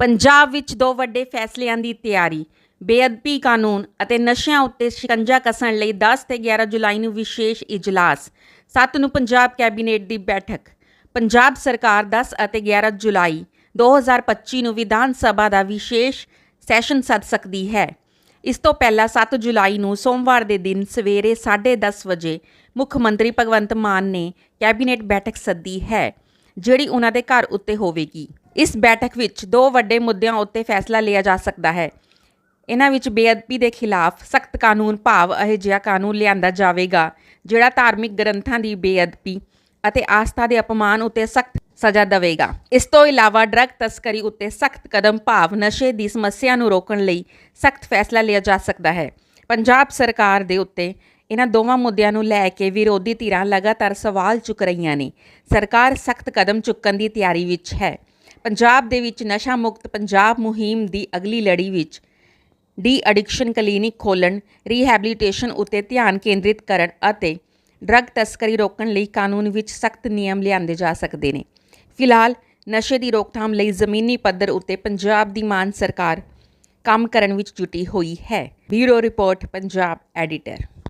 ਪੰਜਾਬ ਵਿੱਚ ਦੋ ਵੱਡੇ ਫੈਸਲਿਆਂ ਦੀ ਤਿਆਰੀ, ਬੇਅਦਬੀ ਕਾਨੂੰਨ ਅਤੇ ਨਸ਼ਿਆਂ ਉੱਤੇ ਸ਼ਿਕੰਜਾ ਕੱਸਣ ਲਈ 10 ਤੇ 11 ਜੁਲਾਈ ਨੂੰ ਵਿਸ਼ੇਸ਼ ਇਜਲਾਸ 7 ਨੂੰ ਪੰਜਾਬ ਕੈਬਨਿਟ ਦੀ ਬੈਠਕ, ਪੰਜਾਬ ਸਰਕਾਰ 10 ਅਤੇ 11 ਜੁਲਾਈ 2025 ਨੂੰ ਵਿਧਾਨ ਸਭਾ ਦਾ ਵਿਸ਼ੇਸ਼ ਸੈਸ਼ਨ ਸੱਦ ਸਕਦੀ ਹੈ। ਇਸ ਤੋਂ ਪਹਿਲਾਂ 7 ਜੁਲਾਈ ਨੂੰ ਸੋਮਵਾਰ ਦੇ ਦਿਨ ਸਵੇਰੇ 10:30 ਵਜੇ ਮੁੱਖ ਮੰਤਰੀ ਭਗਵੰਤ ਮਾਨ ਨੇ ਕੈਬਨਿਟ ਬੈਠਕ ਸੱਦੀ ਹੈ। ਜਿਹੜੀ ਉਹਨਾਂ ਦੇ ਘਰ ਉੱਤੇ ਹੋਵੇਗੀ। ਇਸ ਬੈਠਕ ਵਿੱਚ ਦੋ ਵੱਡੇ ਮੁੱਦਿਆਂ ਉੱਤੇ ਫੈਸਲਾ ਲਿਆ ਜਾ ਸਕਦਾ ਹੈ। ਇਹਨਾਂ ਵਿੱਚ ਬੇਅਦਬੀ ਦੇ ਖਿਲਾਫ ਸਖਤ ਕਾਨੂੰਨ ਭਾਵ ਅਜਿਹਾ ਕਾਨੂੰਨ ਲਿਆਂਦਾ ਜਾਵੇਗਾ, ਜਿਹੜਾ ਧਾਰਮਿਕ ਗ੍ਰੰਥਾਂ ਦੀ ਬੇਅਦਬੀ ਅਤੇ ਆਸਥਾ ਦੇ ਅਪਮਾਨ ਉੱਤੇ ਸਖਤ ਸਜ਼ਾ ਦੇਵੇਗਾ। ਇਸ ਤੋਂ ਇਲਾਵਾ ਡਰੱਗ ਤਸਕਰੀ ਉੱਤੇ ਸਖਤ ਕਦਮ ਭਾਵ ਨਸ਼ੇ ਦੀ ਸਮੱਸਿਆ ਨੂੰ ਰੋਕਣ ਲਈ ਸਖਤ ਫੈਸਲਾ ਲਿਆ ਜਾ ਸਕਦਾ ਹੈ। ਪੰਜਾਬ ਸਰਕਾਰ ਦੇ ਉੱਤੇ ਇਹਨਾਂ ਦੋਵਾਂ ਮੁੱਦਿਆਂ ਨੂੰ ਲੈ ਕੇ ਵਿਰੋਧੀ ਧਿਰਾਂ ਲਗਾਤਾਰ ਸਵਾਲ ਚੁੱਕ ਰਹੀਆਂ ਨੇ। ਸਰਕਾਰ ਸਖਤ ਕਦਮ ਚੁੱਕਣ ਦੀ ਤਿਆਰੀ ਵਿੱਚ ਹੈ। ਪੰਜਾਬ ਦੇ ਵਿੱਚ ਨਸ਼ਾ ਮੁਕਤ ਪੰਜਾਬ ਮੁਹਿੰਮ ਦੀ ਅਗਲੀ ਲੜੀ ਵਿੱਚ ਡੀ ਐਡਿਕਸ਼ਨ ਕਲੀਨਿਕ ਖੋਲ੍ਹਣ, ਰੀਹੈਬਿਲਿਟੇਸ਼ਨ ਉੱਤੇ ਧਿਆਨ ਕੇਂਦਰਿਤ ਕਰਨ ਅਤੇ ਡਰੱਗ ਤਸਕਰੀ ਰੋਕਣ ਲਈ ਕਾਨੂੰਨ ਵਿੱਚ ਸਖਤ ਨਿਯਮ ਲਿਆਂਦੇ ਜਾ ਸਕਦੇ ਨੇ। ਫਿਲਹਾਲ ਨਸ਼ੇ ਦੀ ਰੋਕਥਾਮ ਲਈ ਜ਼ਮੀਨੀ ਪੱਧਰ ਉੱਤੇ ਪੰਜਾਬ ਦੀ ਮਾਨ ਸਰਕਾਰ ਕੰਮ ਕਰਨ ਵਿੱਚ ਜੁਟੀ ਹੋਈ ਹੈ। Bureau report Punjab editor